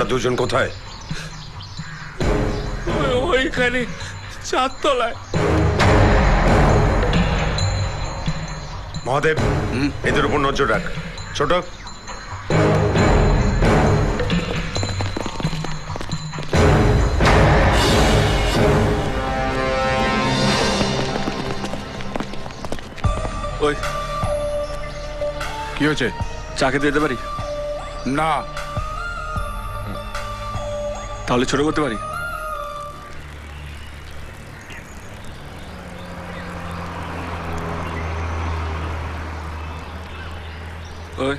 ওরা দুজন কোথায়? ওই- ওইখানে চারতলায়। মহাদেব এদের উপর নজর রাখ। ছোট। ওই। কি হয়েছে? চাকে দিতে পারি? না। তাহলে ছোট করতে পারি? ওই।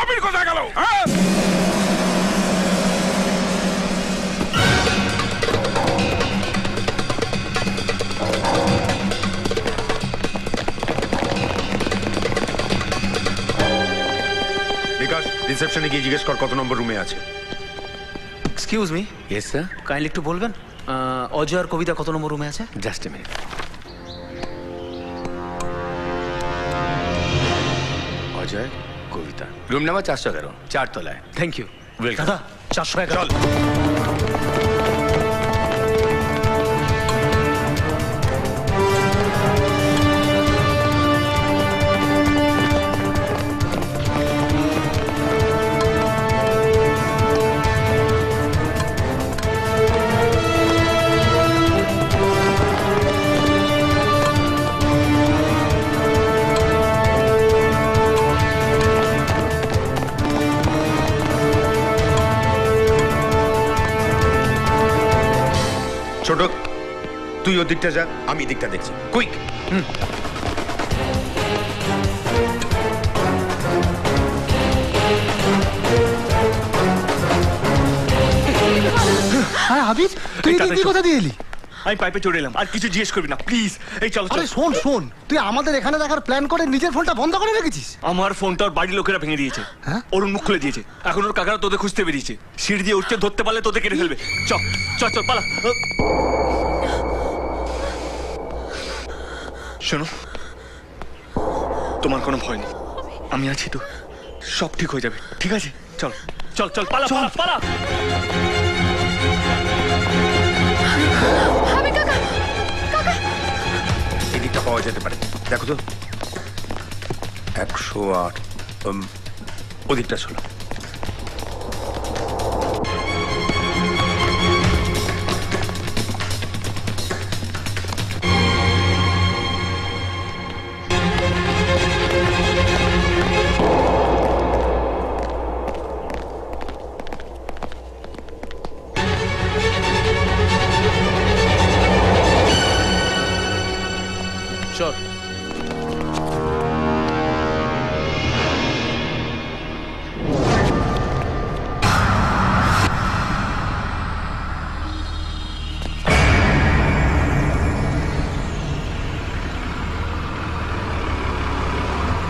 আবির কোথায় গেল? হ্যাঁ? রিসেপশনে গিয়ে জিজ্ঞেস কর কত নম্বর রুমে আছে। Excuse me yes sir kindly একটু বলবেন? অজয় আর কবিতা কত নম্বর রুমে আছে? Just a minute Ajay Kabita. Room number চারশো এগারো চারতলায়। থ্যাংক ইউ ওয়েলকাম দাদা চারশো এগারো। ছোট তুই ওর দিকটা যা আমি দিকটা দেখছি। কুইক হ্যাঁ হাবিজ তুই কোথায় কোথা দিয়ে এলি? আমি পাইপে চড়ে এলাম। আর কিছু জিজ্ঞেস করবি না প্লিজ এই চলো চলো। আরে শোন শোন তুই আমাদের এখানে দেখার প্ল্যান করে নিজের ফোনটা বন্ধ করে রেখেছিস? আমার ফোনটা ওর বাড়ির লোকেরা ভেঙে দিয়েছে। হ্যাঁ? ওর মুখ খুলে দিয়েছে। এখন ওর কাকারা তোদের খুঁজতে বেরিয়েছে। সিঁড়ি দিয়ে উঠতে ধরতে পারলে তোদের কেটে ফেলবে। চ চ চল পালা। শোনো তোমার কোনো ভয় নেই। আমি আছি তো। সব ঠিক হয়ে যাবে। ঠিক আছে? চল চল চল পালা পালা পালা। এই দিকটা পাওয়া যেতে পারে। দেখো তো। একশো আট ওদিকটা ছিল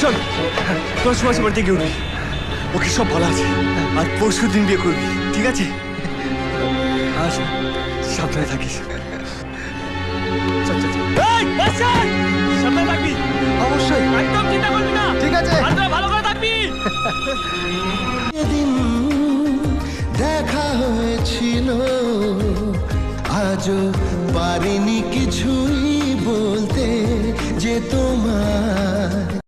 শোন তোর সুভাষ বাড়িতে গিয়ে উঠবি। ওকে সব ভালো আছে। আর পরশু দিন বিয়ে করবি ঠিক আছে? আচ্ছা সাবধানে থাকিস। অবশ্যই। একদম চিন্তা করবি না। ঠিক আছে। ভালো করে থাকবি। সেদিন দেখা হয়েছিল আজও পারিনি কিছুই বলতে যে তোমার